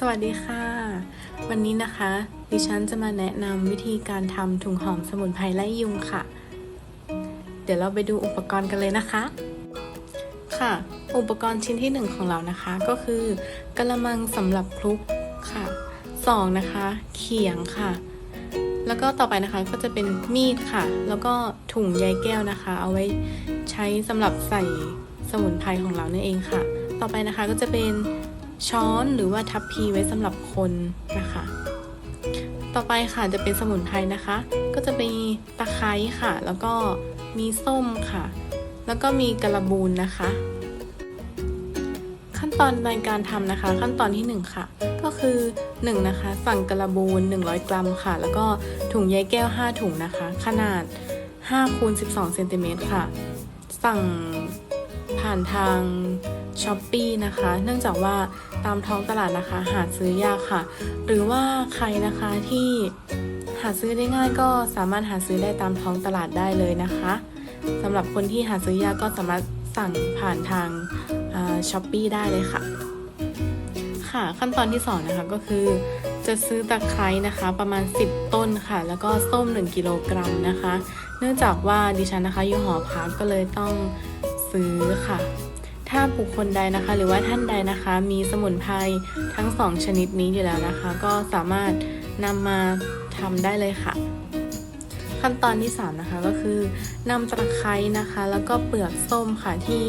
สวัสดีค่ะ วันนี้นะคะ ดิฉันจะมาแนะนำวิธีการทำถุงหอมสมุนไพรไล่ยุงค่ะ เดี๋ยวเราไปดูอุปกรณ์กันเลยนะคะ ค่ะ อุปกรณ์ชิ้นที่หนึ่งของเรานะคะ ก็คือกระมังสำหรับคลุกค่ะสองนะคะ เขียงค่ะ แล้วก็ต่อไปนะคะก็จะเป็นมีดค่ะ แล้วก็ถุงใยแก้วนะคะ เอาไว้ใช้สำหรับใส่สมุนไพรของเรานั่นเองค่ะ ต่อไปนะคะก็จะเป็น ช้อนหรือว่าทัพพีไว้สำหรับคนนะคะ ต่อไปค่ะจะเป็นสมุนไพรนะคะ ก็จะมีตะไคร้ค่ะ แล้วก็มีส้มค่ะ แล้วก็มีกระบูนนะคะ ขั้นตอนในการทำนะคะ ขั้นตอนที่ 1 ค่ะ ก็คือ 1 นะคะ สั่งกระบูน 100 กรัมค่ะ แล้วก็ถุงใยแก้ว 5 ถุงนะคะ ขนาด5คูณ12เซนติเมตรค่ะ สั่งผ่านทาง ช้อปปีนะคะ เนื่องจากว่าตามท้องตลาดนะคะ หาซื้อยากค่ะ หรือว่าใครนะคะที่หาซื้อได้ง่ายก็สามารถหาซื้อได้ตามท้องตลาดได้เลยนะคะสำหรับคนที่หาซื้อยากก็สามารถสั่งผ่านทางช้อปปีได้เลยค่ะ ค่ะขั้นตอนที่2นะคะก็คือ จะซื้อตะไคร้นะคะประมาณ 10 ต้นค่ะ แล้วก็ส้ม 1 กิโลกรัมนะคะ เนื่องจากว่าดิฉันนะคะอยู่หอพักก็เลยต้องซื้อค่ะ ถ้าบุคคลใดนะคะ หรือว่าท่านใดนะคะ มีสมุนไพรทั้ง 2 ชนิดนี้อยู่แล้วนะคะ ก็สามารถนำมาทำได้เลยค่ะ ขั้นตอนที่ 3 นะคะก็คือนำตะไคร้นะคะ แล้วก็เปลือกส้มค่ะที่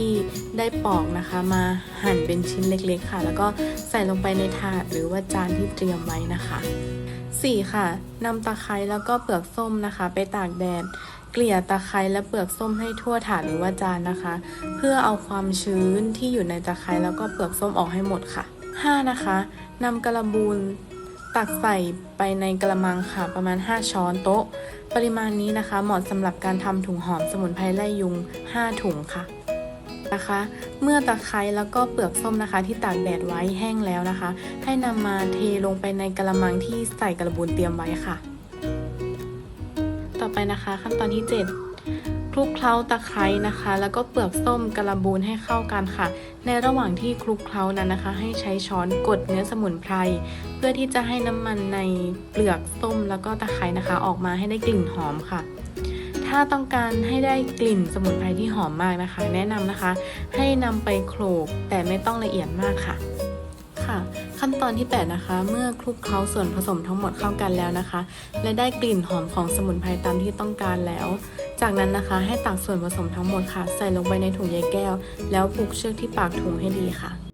ได้ปอกนะคะ มาหั่นเป็นชิ้นเล็กๆค่ะ แล้วก็ใส่ลงไปในถาดหรือว่าจานที่เตรียมไว้นะคะ 4. ค่ะนำตะไคร้แล้วก็เปลือกส้มนะคะ ไปตากแดด ลี่ยตะไคร้และเปลือกส้มให้ทั่วถาดหรือว่าจานนะคะ เพื่อเอาความชื้นที่อยู่ในตะไคร้แล้วก็เปลือกส้มออกให้หมดค่ะ 5. นะคะนำกระบูนตักใส่ไปในกระมังค่ะประมาณ 5 ช้อนโต๊ะ ปริมาณนี้นะคะ เหมาะสำหรับการทำถุงหอมสมุนไพรไล่ยุง 5 ถุงค่ะนะคะ เมื่อตะไคร้แล้วก็เปลือกส้มนะคะ ที่ตากแดดไว้แห้งแล้วนะคะ ให้นำมาเทลงไปในกระมังที่ใส่กระบุนเตรียมไว้ค่ะ ไปนะคะ ขั้นตอนที่ 7 คลุกเคล้าตะไคร้นะคะ แล้วก็เปลือกส้มกระบูนให้เข้ากันค่ะ ในระหว่างที่คลุกเคล้านั้นนะคะ ให้ใช้ช้อนกดเนื้อสมุนไพรเพื่อที่จะให้น้ำมันในเปลือกส้มแล้วก็ตะไคร้นะคะ ออกมาให้ได้กลิ่นหอมค่ะถ้าต้องการให้ได้กลิ่นสมุนไพรที่หอมมากนะคะ แนะนำนะคะ ให้นำไปโขลกแต่ไม่ต้องละเอียดมากค่ะค่ะ ขั้นตอนที่ 8 นะคะ เมื่อคลุกเคล้าส่วนผสมทั้งหมดเข้ากันแล้วนะคะ และได้กลิ่นหอมของสมุนไพรตามที่ต้องการแล้ว จากนั้นนะคะให้ตักส่วนผสมทั้งหมดค่ะ ใส่ลงไปในถุงใยแก้ว แล้วผูกเชือกที่ปากถุงให้ดีค่ะ